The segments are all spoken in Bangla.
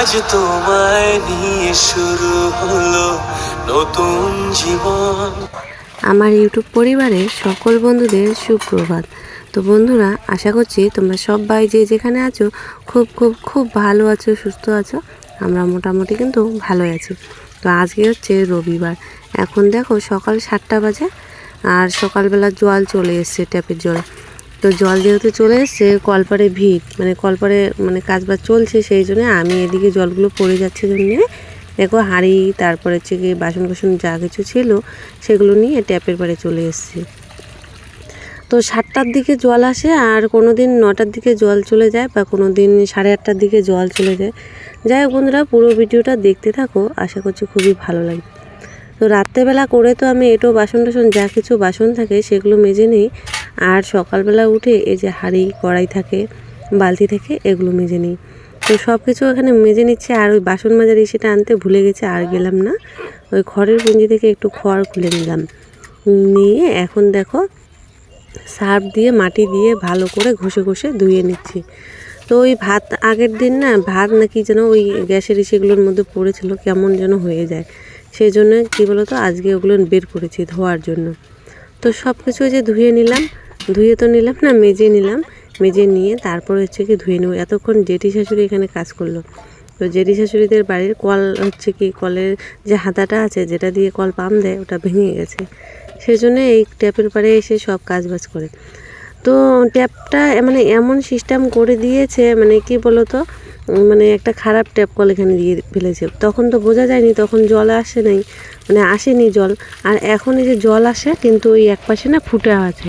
আজ তোমায় নিয়ে শুরু হলো নতুন জীবন। আমার ইউটিউব পরিবারের সকল বন্ধুদের সুপ্রভাত। তো বন্ধুরা, আশা করছি তোমরা সবাই যে যেখানে আছো, খুব খুব খুব ভালো আছো, সুস্থ আছো। আমরা মোটামুটি কিন্তু ভালোই আছি। তো আজকে হচ্ছে রবিবার। এখন দেখো সকাল সাতটা বাজে আর সকালবেলা জল চলে এসছে ট্যাপের জল। তো জল যেহেতু চলে এসছে কলপারে ভিড় মানে কলপারে মানে কাজবাজ চলছে সেই জন্য আমি এদিকে জলগুলো পড়ে যাচ্ছে জন্যে দেখো হাঁড়ি, তারপরে হচ্ছে গিয়ে বাসন কোসন যা কিছু ছিল সেগুলো নিয়ে ট্যাপের পাড়ে চলে এসেছি। তো সাতটার দিকে জল আসে আর কোনো দিন নটার দিকে জল চলে যায় বা কোনো দিন সাড়ে আটটার দিকে জল চলে যায়। যাই হোক বন্ধুরা, পুরো ভিডিওটা দেখতে থাকো, আশা করছি খুবই ভালো লাগবে। তো রাত্রেবেলা করে তো আমি এটো বাসন টাসন যা কিছু বাসন থাকে সেগুলো মেজে নিই। আর সকালবেলা উঠে এই যে হাঁড়ি, কড়াই থাকে, বালতি থেকে, এগুলো মেজে নিই। তো সব কিছু এখানে মেজে নিচ্ছে আর ওই বাসন মাজার সেটা আনতে ভুলে গেছে আর গেলাম না। ওই খড়ের পুঁজি থেকে একটু খড় খুলে নিলাম। নিয়ে এখন দেখো সার্ফ দিয়ে, মাটি দিয়ে ভালো করে ঘষে ঘষে ধুয়ে নিচ্ছি। তো ওই ভাত আগের দিন না, ভাত নাকি যেন ওই গ্যাসের ইসেগুলোর মধ্যে পড়েছিল, কেমন যেন হয়ে যায়। সেই জন্য কী বলতো, আজকে ওগুলো বের করেছি ধোয়ার জন্য। তো সব কিছু যে ধুয়ে নিলাম, ধুয়ে তো নিলাম না, মেজে নিলাম। মেজে নিয়ে তারপর হচ্ছে কি ধুয়ে নেব। এতক্ষণ জেঠি শাশুড়ি এখানে কাজ করল। তো জেঠি শাশুড়িদের বাড়ির কল হচ্ছে কি, কলের যে হাতাটা আছে, যেটা দিয়ে কল পাম দেয়, ওটা ভেঙে গেছে। সেই জন্য এই ট্যাপের পাড়ে এসে সব কাজ বাজ করে। তো ট্যাপটা মানে এমন সিস্টেম করে দিয়েছে মানে কি উম, মানে একটা খারাপ ট্যাপ কল এখানে দিয়ে ফেলেছে। তখন তো বোঝা যায়নি তখন জল আসে নাই মানে আসেনি জল। আর এখন এই যে জল আসে কিন্তু ওই এক পাশে না ফুটে আছে।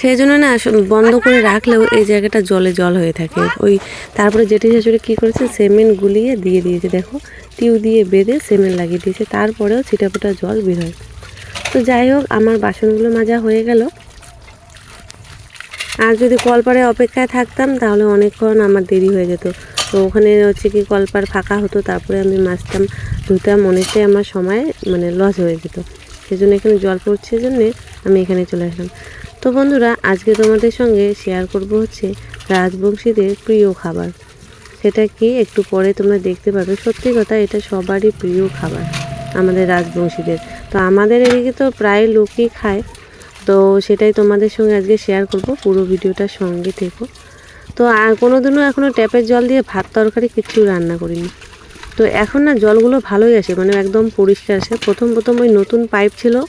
সেই জন্য না বন্ধ করে রাখলেও এই জায়গাটা জলে জল হয়ে থাকে। ওই তারপরে জেঠি শাশুড়ি কী করেছে সিমেন্ট গুলিয়ে দিয়ে দিয়েছে দেখো টিউ দিয়ে বেঁধে সিমেন্ট লাগিয়ে দিয়েছে। তারপরেও ছিটাফোটা জল বের হয়। তো যাই হোক আমার বাসনগুলো মাজা হয়ে গেল। আর যদি কলপারে অপেক্ষায় থাকতাম, তাহলে অনেকক্ষণ আমার দেরি হয়ে যেত। তো ওখানে হচ্ছে কি কলপার ফাঁকা হতো, তারপরে আমি মাছতাম ধুতাম অনেকটাই আমার সময় মানে লস হয়ে যেত। সেই জন্য এখানে জল পড়ছে জন্যে আমি এখানে চলে আসলাম। তো বন্ধুরা, আজকে তোমাদের সঙ্গে শেয়ার করব হচ্ছে রাজবংশীদের প্রিয় খাবার। সেটা কি একটু পরে তোমরা দেখতে পাবে। সত্যি কথা, এটা সবারই প্রিয় খাবার, আমাদের রাজবংশীদের। তো আমাদের এদিকে তো প্রায় লোকই খায়। তো সেটাই তোমাদের সঙ্গে আজকে শেয়ার করব, পুরো ভিডিওটার সঙ্গে থেকো। তো আর কোনো দিনও এখনও ট্যাপের জল দিয়ে ভাত তরকারি কিচ্ছু রান্না করিনি। তো এখন না জলগুলো ভালোই আসে মানে একদম পরিষ্কার আসে। প্রথম প্রথম ওই নতুন পাইপ ছিল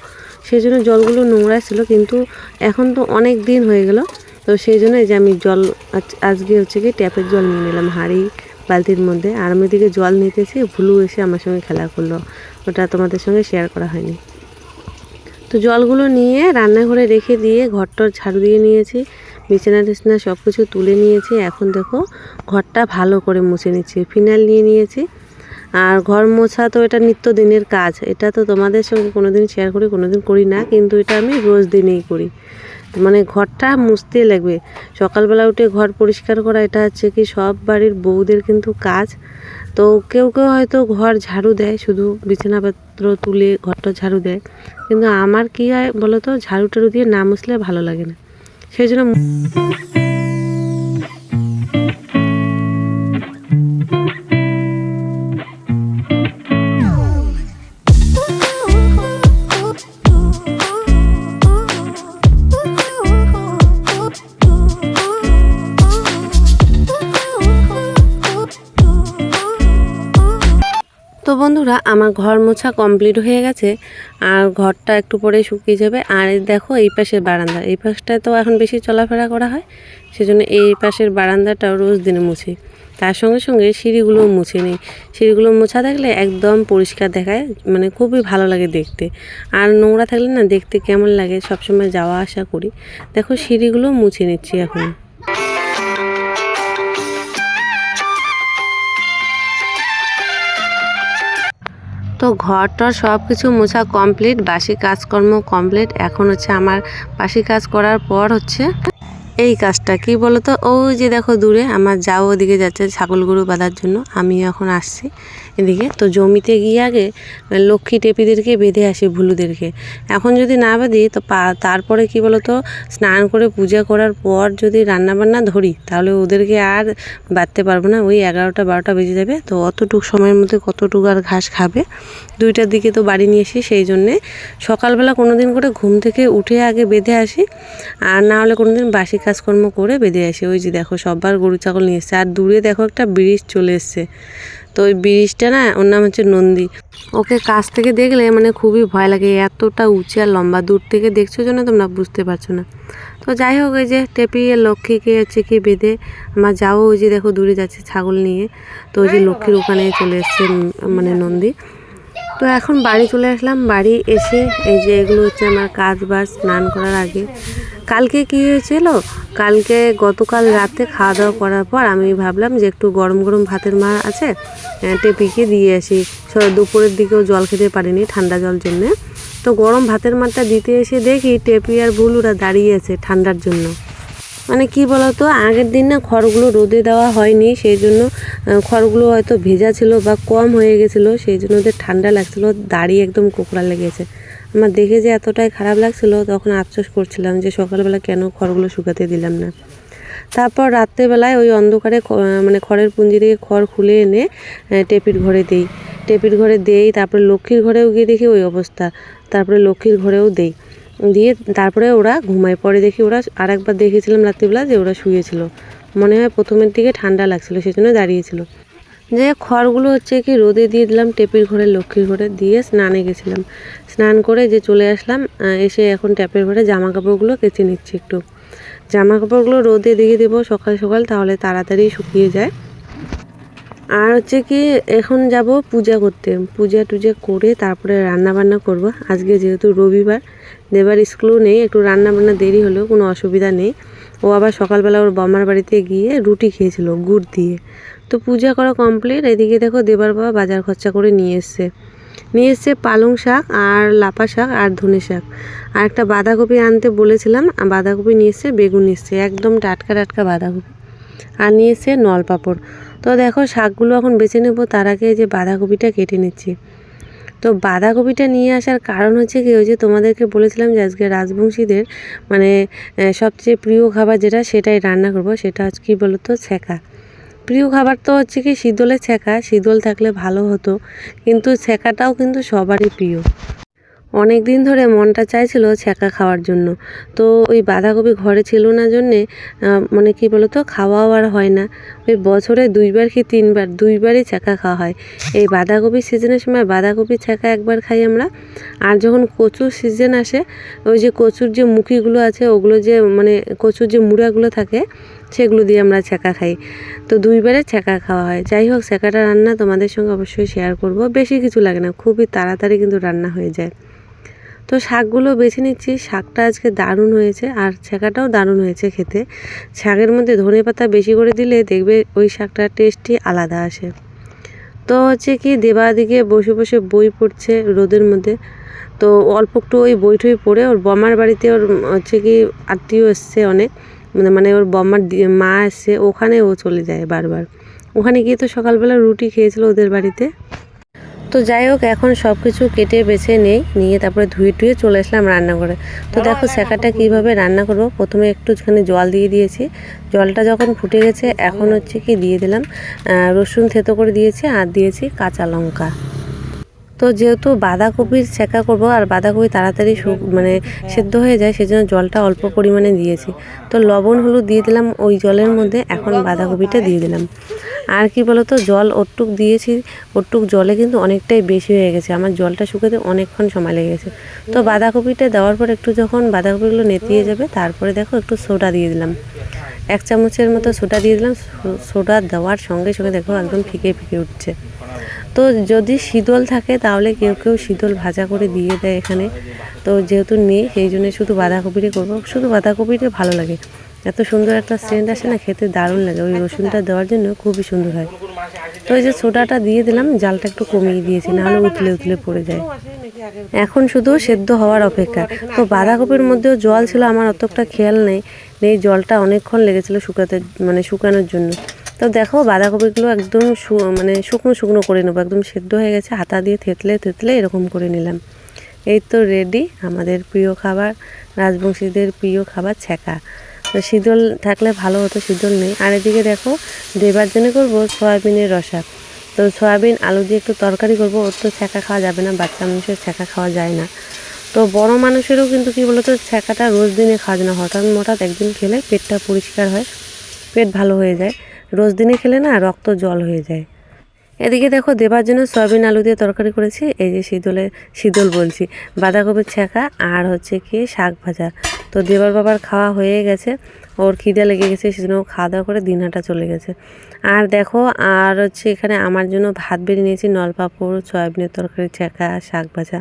সেই জন্য জলগুলো নোংরা ছিল, কিন্তু এখন তো অনেক দিন হয়ে গেল। তো সেই জন্য যে আমি জল, আজ- আজকে হচ্ছে কি ট্যাপের জল নিয়ে নিলাম, হাঁড়ি, বালতির মধ্যে। আর আমি দিকে জল নিতেছি, ভুলু এসে আমার সঙ্গে খেলা করল। ওটা তোমাদের সঙ্গে শেয়ার করা হয়নি। তো জলগুলো নিয়ে রান্নাঘরে রেখে দিয়ে ঘরটর ঝাড়ু দিয়ে নিয়েছি, বিছানা টিছানা সব কিছু তুলে নিয়েছি। এখন দেখো ঘরটা ভালো করে মুছে নিচ্ছি, ফিনাইল নিয়ে নিয়েছি। আর ঘর মোছা তো এটা নিত্য দিনের কাজ, এটা তো তোমাদের সঙ্গে কোনো দিন শেয়ার করি কোনো দিন করি না, কিন্তু এটা আমি রোজ দিনেই করি। মানে ঘরটা মুছতে লাগবে। সকালবেলা উঠে ঘর পরিষ্কার করা, এটা হচ্ছে কি সব বাড়ির বউদের কিন্তু কাজ। তো কেউ কেউ হয়তো ঘর ঝাড়ু দেয়, শুধু বিছানাপত্র তুলে ঘরটা ঝাড়ু দেয়। কিন্তু আমার কী হয় বলো তো ঝাড়ু টাড়ু দিয়ে না মুছলে ভালো লাগে না। সেই জন্য আমার ঘর মোছা কমপ্লিট হয়ে গেছে, আর ঘরটা একটু পরে শুকিয়ে যাবে। আর দেখো এই পাশের বারান্দা, এই পাশটায় তো এখন বেশি চলাফেরা করা হয়, সেজন্য এই পাশের বারান্দাটাও রোজ দিনে মুছি। তার সঙ্গে সঙ্গে সিঁড়িগুলোও মুছে নিই। সিঁড়িগুলো মোছা থাকলে একদম পরিষ্কার দেখায় মানে খুবই ভালো লাগে দেখতে। আর নোংরা থাকলে না দেখতে কেমন লাগে, সবসময় যাওয়া আসা করি। দেখো সিঁড়িগুলো মুছে নিচ্ছি এখন। তো ঘরটা সব কিছু মোছা কমপ্লিট, বাসি কাজকর্ম কমপ্লিট। এখন হচ্ছে আমার বাসি কাজ করার পর হচ্ছে এই কাজটা। কি বলতো? ওই যে দেখো দূরে আমার যাও ওদিকে যাচ্ছে ছাগল গরু বাঁধার জন্য। আমি এখন আসছি। এদিকে তো জমিতে গিয়ে আগে লক্ষ্মী টেপিদেরকে বেঁধে আসি ভুলুদেরকে। এখন যদি না বাঁধি, তো পা- তারপরে কি বলতো, স্নান করে পূজা করার পর যদি রান্নাবান্না ধরি, তাহলে ওদেরকে আর বাঁধতে পারব না। ওই এগারোটা, বারোটা বেজে যাবে, তো অতটুক সময়ের মধ্যে কতটুকু আর ঘাস খাবে। দুইটার দিকে তো বাড়ি নিয়ে আসি সেই জন্যে সকালবেলা কোনো দিন করে ঘুম থেকে উঠে আগে বেঁধে আসি, আর না হলে কোনো দিন বাসি কাজকর্ম করে বেঁধে আসি। ওই যে দেখো, সববার গরু ছাগল নিয়ে এসছে। আর দূরে দেখো একটা ব্রিজ চলে এসছে। তো ওই ব্রিজটা না, ওর নাম হচ্ছে নন্দী। ওকে কাছ থেকে দেখলে মানে খুবই ভয় লাগে এতটা উঁচু আর লম্বা, দূর থেকে দেখছ জন্য তোমরা বুঝতে পারছ না। তো যাই হোক ওই যে টেপিয়ে লক্ষ্মীকে হচ্ছে কি বেঁধে, আমার যাও ওই যে দেখো দূরে যাচ্ছে ছাগল নিয়ে। তো ওই যে লক্ষ্মীর ওখানে চলে এসছে মানে নন্দী। তো এখন বাড়ি চলে আসলাম। বাড়ি এসে এই যে এগুলো হচ্ছে আমার কাজ বাজ স্নান করার আগে। কালকে কি হয়েছিল? কালকে গতকাল রাতে খাওয়া দাওয়া করার পর আমি ভাবলাম যে একটু গরম গরম ভাতের মা আছে টেপিকে দিয়ে আসি। দুপুরের দিকেও জল খেতে পারিনি ঠান্ডা জল জন্যে। তো গরম ভাতের মারটা দিতে এসে দেখি টেপি আর ভুলুরা দাঁড়িয়ে আছে ঠান্ডার জন্য। মানে কি বলতো, আগের দিন না খড়গুলো রোদে দেওয়া হয়নি, সেই জন্য খড়গুলো হয়তো ভেজা ছিল বা কম হয়ে গেছিল, সেই জন্য ওদের ঠান্ডা লাগছিল, দাড়ি একদম কোকড়া লেগেছে। আমার দেখে যে এতটাই খারাপ লাগছিল, তখন আফসোস করছিলাম যে সকালবেলা কেন খড়গুলো শুকাতে দিলাম না। তারপর রাত্রেবেলায় ওই অন্ধকারে মানে খড়ের পুঞ্জি থেকে খড় খুলে এনে টেপির ঘরে দেই। টেপির ঘরে দেই, তারপরে লক্ষ্মীর ঘরেও গিয়ে দেখি ওই অবস্থা। তারপরে লক্ষ্মীর ঘরেও দেই। দিয়ে তারপরে ওরা ঘুমায়। পরে দেখি ওরা আর একবার দেখেছিলাম রাত্রিবেলা যে ওরা শুয়েছিল। মনে হয় প্রথমের দিকে ঠান্ডা লাগছিল সেই জন্য দাঁড়িয়েছিল যে খড়গুলো হচ্ছে কি রোদে দিয়ে দিলাম টেপির ঘরে, লক্ষ্মীর ঘরে দিয়ে স্নানে গেছিলাম। স্নান করে যে চলে আসলাম এসে এখন ট্যাপের ঘরে জামা কাপড়গুলো কেচে নিচ্ছি একটু। জামা কাপড়গুলো রোদে দিয়ে দেবো সকাল সকাল, তাহলে তাড়াতাড়ি শুকিয়ে যায়। আর হচ্ছে কি, এখন যাব পূজা করতে। পূজা টুজা করে তারপরে রান্না বান্না করব। আজকে যেহেতু রবিবার দেবার স্কুলও নেই, একটু রান্না বান্না দেরি হলেও কোনো অসুবিধা নেই। ও আবার সকালবেলা ওর বাবার বাড়িতে গিয়ে রুটি খেয়েছিল, গুড় দিয়ে। তো পূজা করা কমপ্লিট এদিকে দেখো দেবার বাবা বাজার খরচা করে নিয়ে এসছে। নিয়ে এসছে পালং শাক আর লাপা শাক আর ধনে শাক। আর একটা বাঁধাকপি আনতে বলেছিলাম বাঁধাকপি নিয়ে এসছে, বেগুন এসছে, একদম টাটকা টাটকা বাঁধাকপি। আর নিয়ে এসছে নল পাঁপড়। তো দেখো শাকগুলো এখন বেছে নেব, তার আগে যে বাঁধাকপিটা কেটে নিচ্ছি। তো বাঁধাকপিটা নিয়ে আসার কারণ হচ্ছে কি, ওই যে তোমাদেরকে বলেছিলাম যে আজকে রাজবংশীদের মানে সবচেয়ে প্রিয় খাবার যেটা, সেটাই রান্না করব, সেটা হচ্ছে কী বলতো, ছ্যাঁকা। প্রিয় খাবার তো হচ্ছে কি, শীতলের ছ্যাঁকা, শীতল থাকলে ভালো হতো, কিন্তু ছ্যাঁকাটাও কিন্তু সবারই প্রিয়। অনেক দিন ধরে মনটা চাইছিল ছ্যাঁকা খাওয়ার জন্য, তো ওই বাঁধাকপি ঘরে ছিল না জন্যে মানে কি বলতো, খাওয়াও আর হয় না। ওই বছরে দুইবার কি তিনবার? দুইবারই ছ্যাঁকা খাওয়া হয়। এই বাঁধাকপি সিজনের সময় বাঁধাকপি ছ্যাঁকা একবার খাই আমরা। আর যখন কচুর সিজন আসে, ওই যে কচুর যে মুখিগুলো আছে, ওগুলো যে মানে কচুর যে মুড়াগুলো থাকে, সেগুলো দিয়ে আমরা ছ্যাঁকা খাই। তো দুইবারে ছ্যাঁকা খাওয়া হয়। যাই হোক, ছ্যাঁকাটা রান্না তোমাদের সঙ্গে অবশ্যই শেয়ার করব। বেশি কিছু লাগে না, খুবই তাড়াতাড়ি কিন্তু রান্না হয়ে যায়। তো শাকগুলো বেছে নিচ্ছি। শাকটা আজকে দারুণ হয়েছে আর ছ্যাঁকাটাও দারুণ হয়েছে খেতে। শাকের মধ্যে ধনে পাতা বেশি করে দিলে দেখবে ওই শাকটার টেস্টই আলাদা আসে। তো হচ্ছে কি দেবা দিকে বসে বসে বই পড়ছে রোদের মধ্যে। তো অল্প একটু ওই বই টই পড়ে, ওর বমার বাড়িতে ওর হচ্ছে কি আত্মীয় এসছে অনেক। মানে মানে ওর বম্মার দি- মা এসছে, ওখানে ও চলে যায় বারবার। ওখানে গিয়ে তো সকালবেলা রুটি খেয়েছিল ওদের বাড়িতে। তো যাই হোক এখন সব কিছু কেটে বেছে নেই নিয়ে তারপরে ধুয়ে টুয়ে চলে আসলাম রান্না করে তো দেখো শেখাটা কীভাবে রান্না করব? প্রথমে একটুখানি জল দিয়ে দিয়েছি। জলটা যখন ফুটে গেছে এখন হচ্ছে কি দিয়ে দিলাম রসুন থেতো করে দিয়েছি আর দিয়েছি কাঁচা লঙ্কা। তো যেহেতু বাঁধাকপির ছেঁকা করব আর বাঁধাকপি তাড়াতাড়ি মানে সেদ্ধ হয়ে যায়, সেজন্য জলটা অল্প পরিমাণে দিয়েছি। তো লবণ, হলুদ দিয়ে দিলাম ওই জলের মধ্যে, এখন বাঁধাকপিটা দিয়ে দিলাম। আর কি বলতো, জল ওটুক দিয়েছি ওটুক জলে কিন্তু অনেকটাই বেশি হয়ে গেছে, আমার জলটা শুকাতে অনেকক্ষণ সময় লেগে গেছে। তো বাঁধাকপিটা দেওয়ার পর একটু যখন বাঁধাকপিগুলো নেতিয়ে যাবে, তারপরে দেখো একটু সোডা দিয়ে দিলাম। এক চামচের মতো সোডা দিয়ে দিলাম সোডা দেওয়ার সঙ্গে সঙ্গে দেখো একদম ফিকে ফিকে উঠছে। তো যদি শীতল থাকে, তাহলে কেউ কেউ শীতল ভাজা করে দিয়ে দেয় এখানে। তো যেহেতু নেই, সেই জন্য শুধু বাঁধাকপিটা করব। শুধু বাঁধাকপিটা ভালো লাগে। এত সুন্দর একটা সেন্ট আসে না, খেতে দারুণ লাগে। ওই রসুনটা দেওয়ার জন্য খুবই সুন্দর হয়। তো এই যে সোডাটা দিয়ে দিলাম, জালটা একটু কমিয়ে দিয়েছি, নাহলে উতলে উতলে পড়ে যায়। এখন শুধু সেদ্ধ হওয়ার অপেক্ষা। তো বাঁধাকপির মধ্যেও জল ছিল, আমার অতটা খেয়াল নেই। এই জলটা অনেকক্ষণ লেগেছিল শুকাতে মানে শুকানোর জন্য। তো দেখো বাঁধাকপিগুলো একদম মানে শুকনো শুকনো করে নেব, একদম সেদ্ধ হয়ে গেছে, হাতা দিয়ে থেতলে থেতলে এরকম করে নিলাম। এই তো রেডি আমাদের প্রিয় খাবার, রাজবংশীদের প্রিয় খাবার ছ্যাঁকা। তো শীতল থাকলে ভালো হতো, শীতল নেই। আর এদিকে দেখো, দেবার জন্য করব সয়াবিনের রসা। তো সয়াবিন আলু দিয়ে একটু তরকারি করব, ওর তো ছ্যাঁকা খাওয়া যাবে না, বাচ্চা মানুষের ছ্যাঁকা খাওয়া যায় না। তো বড় মানুষেরও কিন্তু কী বলতো, ছ্যাঁকাটা রোজ দিনে খাওয়া যায় না। হঠাৎ হঠাৎ একদিন খেলে পেটটা পরিষ্কার হয়, পেট ভালো হয়ে যায়। রোজ দিনে খেলে না রক্ত জল হয়ে যায়। এদিকে দেখো দেবার জন্য সয়াবিন আলু দিয়ে তরকারি করেছি, এই যে শীতলে শীতল বলছি, বাঁধাকপির ছ্যাঁকা আর হচ্ছে কি শাক ভাজা। তো দেবার বাবার খাওয়া হয়ে গেছে, ওর খিদে লেগে গেছে, সেজন্য খাওয়া দাওয়া করে দিনহাটা চলে গেছে। আর দেখো, আর হচ্ছে এখানে আমার জন্য ভাত বেরিয়ে নিয়েছি, নলপাপড়, সয়াবিনের তরকারি, ছ্যাঁকা, শাক ভাজা।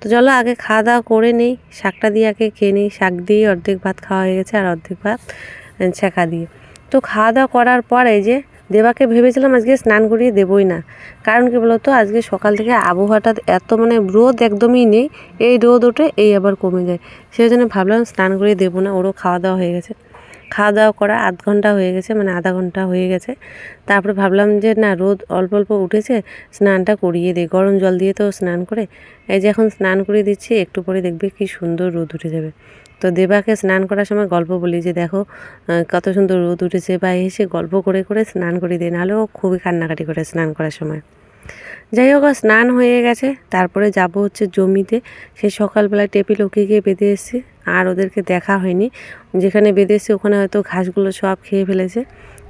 তো চলো আগে খাওয়া দাওয়া করে নিই, শাকটা দিয়ে আগে খেয়ে নিই, শাক দিয়ে অর্ধেক ভাত খাওয়া হয়ে গেছে আর অর্ধেক ভাত ছ্যাঁকা দিয়ে। তো খাওয়া দাওয়া করার পরে যে দেবাকে ভেবেছিলাম আজকে স্নান করিয়ে দেবই না। কারণ কি বলতো? আজকে সকাল থেকে আবহাওয়াটা এত মানে রোদ একদমই নেই, এই রোদ ওঠে, এই আবার কমে যায়। সেই জন্য ভাবলাম স্নান করিয়ে দেবো না, ওরও খাওয়া দাওয়া হয়ে গেছে। খাওয়া দাওয়া করা আধ ঘণ্টা হয়ে গেছে মানে আধা ঘণ্টা হয়ে গেছে। তারপরে ভাবলাম যে না, রোদ অল্প অল্প উঠেছে, স্নানটা করিয়ে দিই। গরম জল দিয়ে তো স্নান করে, এই যে এখন স্নান করিয়ে দিচ্ছি, একটু পরে দেখবে কি সুন্দর রোদ উঠে যাবে। তো দেবাকে স্নান করার সময় গল্প বলি যে দেখো কত সুন্দর রোদ উঠেছে, বা এসে গল্প করে করে স্নান করে দিই নাহলে ও খুবই কান্নাকাটি করে স্নান করার সময়। যাই হোক স্নান হয়ে গেছে, তারপরে যাব হচ্ছে জমিতে। সে সকালবেলায় টেপি লোকে গিয়ে বেঁধে এসেছি, আর ওদেরকে দেখা হয়নি। যেখানে বেঁধে এসেছি, ওখানে হয়তো ঘাসগুলো সব খেয়ে ফেলেছে।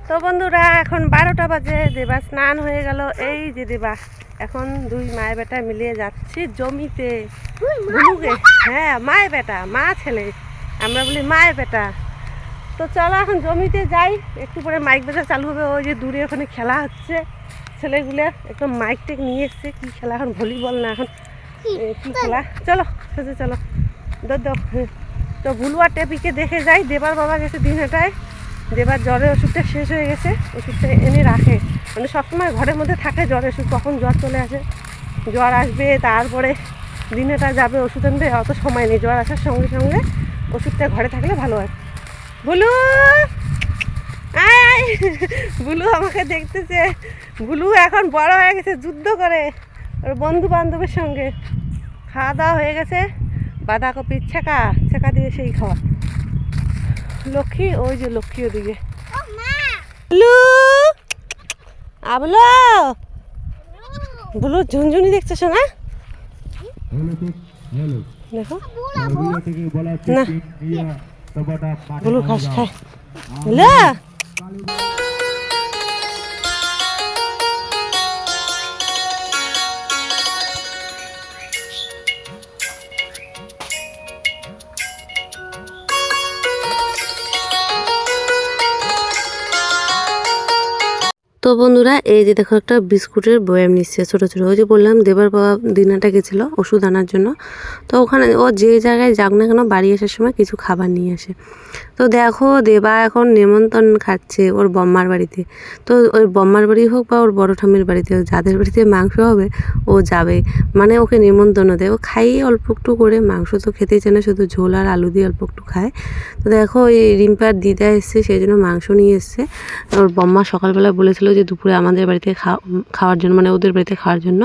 তো বন্ধুরা এখন বারোটা বাজে দেবা স্নান হয়ে গেল। এই যে দেবা এখন দুই মায়ের বেটা মিলিয়ে যাচ্ছি জমিতে। হ্যাঁ মায়ের বেটা মা ছেলে। আমরা বলি মায়ের বেটা। তো চলো এখন জমিতে যাই। একটু পরে মাইক বাজা চালু হবে ওই যে দূরে ওখানে খেলা হচ্ছে। ছেলেগুলো একদম মাইক টেক নিয়ে এসছে কি খেলা এখন ভলিবল না এখন কী খেলা? চলো সোজা চলো। দর। তো ভুলুয়া টেপিকে দেখে যাই দেবার বাবা গেছে দিনটায় দেবার জ্বরের ওষুধটা শেষ হয়ে গেছে, ওষুধটা এনে রাখে। মানে সবসময় ঘরের মধ্যে থাকে জ্বরের ওষুধ, কখন জ্বর চলে আসে। জ্বর আসবে, তারপরে দিনেটা যাবে, ওষুধ আনবে, অত সময় নেই। জ্বর আসার সঙ্গে সঙ্গে ওষুধটা ঘরে থাকলে ভালো হয়। বুলু! আয় বুলু আমাকে দেখতেছে। বুলু এখন বড় হয়ে গেছে, যুদ্ধ করে ওর বন্ধু বান্ধবের সঙ্গে। খাওয়া দাওয়া হয়ে গেছে। বাঁধাকপির ছেঁকা ছেঁকা দিয়ে সেই খাওয়া। লক্ষ্মী ওই যে লক্ষ্মী ওদিকে। ব্লু আবলো ব্লু ঝুনঝুনি দেখছে শোনা দেখো। না। ব্লু খাস খায়। তো বন্ধুরা, এই যে দেখো একটা বিস্কুটের বয়াম নিচ্ছে ছোটো ছোটো। ওই যে বললাম, দেবার বাবা দিনাটা গেছিল ওষুধ আনার জন্য। তো ওখানে ও যে জায়গায় যাক না কেন, বাড়ি আসার সময় কিছু খাবার নিয়ে আসে। তো দেখো, দেবা এখন নেমন্তন্ন খাচ্ছে ওর বম্মার বাড়িতে। তো ওর বম্মার বাড়ি হোক বা ওর বড় ঠাম্মির বাড়িতে যাদের বাড়িতে মাংস হবে, ও যাবে। মানে ওকে নেমন্তন্ন দেয়। ও খাইয়ে অল্প একটু করে, মাংস তো খেতেই চায় না, শুধু ঝোল আর আলু দিয়ে অল্প একটু খায়। তো দেখো, এই রিম্পার দিদা এসছে, সেই জন্য মাংস নিয়ে এসছে। ওর বম্মা সকালবেলা বলেছিল যে দুপুরে আমাদের বাড়িতে খাওয়া খাওয়ার জন্য মানে ওদের বাড়িতে খাওয়ার জন্য।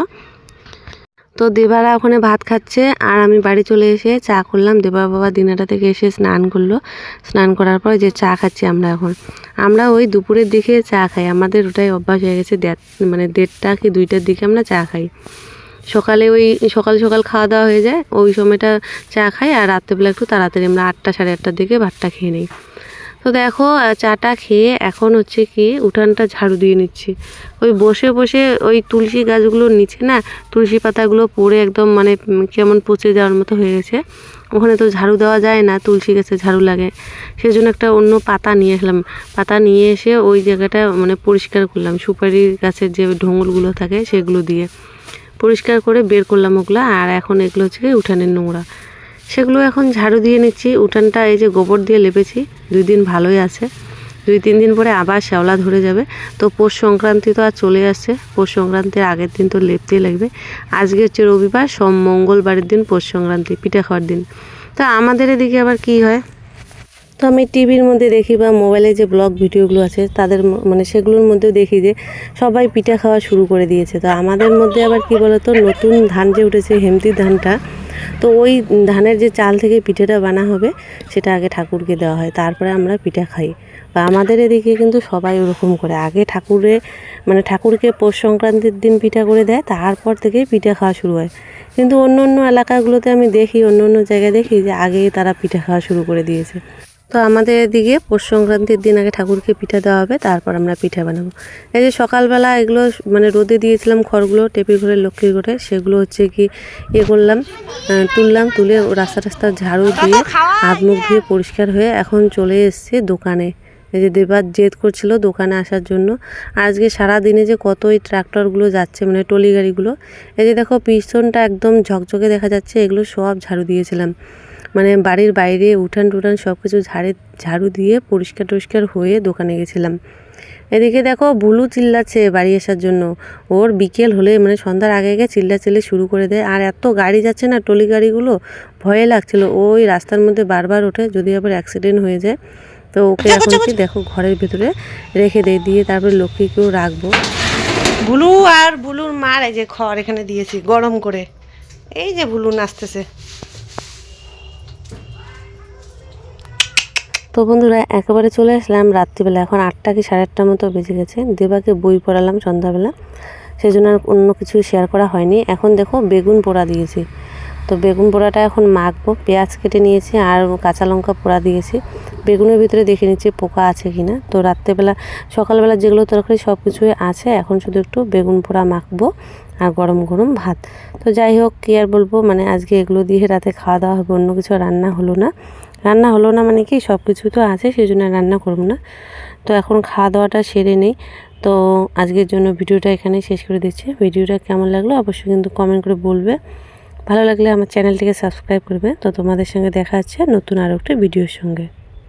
তো দেবারা ওখানে ভাত খাচ্ছে, আর আমি বাড়ি চলে এসে চা করলাম। দেবার বাবা দিনাটা থেকে এসে স্নান করল। স্নান করার পর যে চা খাচ্ছি আমরা এখন। আমরা ওই দুপুরের দিকে চা খাই। আমাদের ওটাই অভ্যাস হয়ে গেছে মানে দেড়টা কি দুইটার দিকে আমরা চা খাই। সকালে ওই, সকাল সকাল খাওয়া দাওয়া হয়ে যায়। ওই সময়টা চা খাই, আর রাত্রেবেলা একটু তাড়াতাড়ি আমরা আটটা সাড়ে আটটার দিকে ভাতটা খেয়ে নিই। তো দেখো চাটা খেয়ে এখন হচ্ছে কি উঠানটা ঝাড়ু দিয়ে নিচ্ছি। ওই বসে বসে ওই তুলসী গাছগুলোর নিচে না, তুলসী পাতাগুলো পড়ে একদম মানে কেমন পচে যাওয়ার মতো হয়ে গেছে। ওখানে তো ঝাড়ু দেওয়া যায় না, তুলসী গাছে ঝাড়ু লাগে। সেই জন্য একটা অন্য পাতা নিয়ে আসলাম পাতা নিয়ে এসে ওই জায়গাটা মানে পরিষ্কার করলাম। সুপারি গাছের যে ঢোঙলগুলো থাকে সেগুলো দিয়ে পরিষ্কার করে বের করলাম ওগুলো। আর এখন এগুলো হচ্ছে উঠানের নোংরা। সেগুলো এখন ঝাড়ু দিয়ে নিচ্ছি। উঠানটা এই যে গোবর দিয়ে লেপেছি। দুই দিন ভালোই আছে। দুই, তিন দিন পরে আবার শ্যাওলা ধরে যাবে। তো পৌষ সংক্রান্তি তো আর চলে আসছে। পৌষ সংক্রান্তির আগের দিন তো লেপতেই লাগবে। আজকে হচ্ছে রবিবার, সোম মঙ্গলবারের দিন পৌষ সংক্রান্তি, পিঠা খাওয়ার দিন। তা আমাদের এদিকে আবার কি হয়? তো আমি টিভির মধ্যে দেখি বা মোবাইলে যে ব্লগ ভিডিওগুলো আছে, তাদের মানে সেগুলোর মধ্যেও দেখি যে সবাই পিঠা খাওয়া শুরু করে দিয়েছে। তো আমাদের মধ্যে আবার কি বলতো, নতুন ধান যে উঠেছে হেমতির ধানটা তো ওই ধানের যে চাল থেকে পিঠেটা বানা হবে, সেটা আগে ঠাকুরকে দেওয়া হয়, তারপরে আমরা পিঠা খাই। বা আমাদের এদিকে কিন্তু সবাই ওরকম করে। আগে ঠাকুরে মানে ঠাকুরকে পৌষ সংক্রান্তির দিন পিঠা করে দেয়, তারপর থেকে পিঠা খাওয়া শুরু হয়। কিন্তু অন্য অন্য এলাকাগুলোতে আমি দেখি অন্য অন্য জায়গায় দেখি যে আগেই তারা পিঠা খাওয়া শুরু করে দিয়েছে। তো আমাদের এদিকে পৌষ সংক্রান্তির দিন আগে ঠাকুরকে পিঠা দেওয়া হবে তারপর আমরা পিঠা বানাবো। এই যে সকালবেলা এগুলো মানে রোদে দিয়েছিলাম খড়গুলো টেপির ঘরে লক্ষ্মীর ঘরে সেগুলো হচ্ছে কি ইয়ে করলাম তুললাম তুলে রাস্তা রাস্তা ঝাড়ু দিয়ে হাত মুখ ধুয়ে পরিষ্কার হয়ে এখন চলে এসছে দোকানে। এই যে দেবার জেদ করছিল দোকানে আসার জন্য। আজকে সারা দিনে যে কত ওই ট্রাক্টরগুলো যাচ্ছে মানে টলি গাড়িগুলো এই যে দেখো পিছনটা একদম ঝকঝকে দেখা যাচ্ছে এগুলো সব ঝাড়ু দিয়েছিলাম। মানে বাড়ির বাইরে উঠান টুঠান সব কিছু ঝাড়ে ঝাড়ু দিয়ে পরিষ্কার টরিষ্কার হয়ে দোকানে গেছিলাম। এদিকে দেখো বুলু চিল্লাচ্ছে বাড়ি আসার জন্য। ওর বিকেল হলে মানে সন্ধ্যার আগে আগে চিল্লাচিল্লি শুরু করে দেয়। আর এত গাড়ি যাচ্ছে না টলি গাড়িগুলো ভয়ে লাগছিল। ওই রাস্তার মধ্যে বারবার ওঠে যদি আবার অ্যাক্সিডেন্ট হয়ে যায়। তো ওকে এখন কি দেখো ঘরের ভেতরে রেখে দেয়। দিয়ে তারপরে লক্ষ্মীকেও রাখব। বুলু আর বুলুর মার এই যে খড় এখানে দিয়েছি গরম করে। এই যে বুলু নাচতেছে। তো বন্ধুরা, একেবারে চলে আসলাম। রাত্রিবেলা এখন আটটা কি সাড়ে আটটার মতো বেজে গেছে। দেবাকে বই পড়ালাম সন্ধ্যাবেলা। সেই জন্য আর অন্য কিছু শেয়ার করা হয়নি। এখন দেখো বেগুন পোড়া দিয়েছি। তো বেগুন পোড়াটা এখন মাখবো। পেঁয়াজ কেটে নিয়েছি আর কাঁচা লঙ্কা পোড়া দিয়েছি। বেগুনের ভিতরে দেখে নিচ্ছি পোকা আছে কি না। তো রাত্রেবেলা, সকালবেলা যেগুলো তরকারি সব কিছুই আছে, এখন শুধু একটু বেগুন পোড়া মাখবো আর গরম গরম ভাত। তো যাই হোক, কী আর বলব? মানে আজকে এগুলো দিয়ে রাতে খাওয়া দাওয়া হবে, অন্য কিছু রান্না হলো না। রান্না হলো না মানে কি সব কিছু তো আছে সেই জন্য রান্না করব না। তো এখন খাওয়া দাওয়াটা সেরে নেই। তো আজকের জন্য ভিডিওটা এখানে শেষ করে দিচ্ছি। ভিডিওটা কেমন লাগল অবশ্যই কিন্তু কমেন্ট করে বলবে। ভালো লাগলে আমার চ্যানেলটিকে সাবস্ক্রাইব করবে। তো তোমাদের সঙ্গে দেখা হচ্ছে নতুন আরও একটা ভিডিওর সঙ্গে।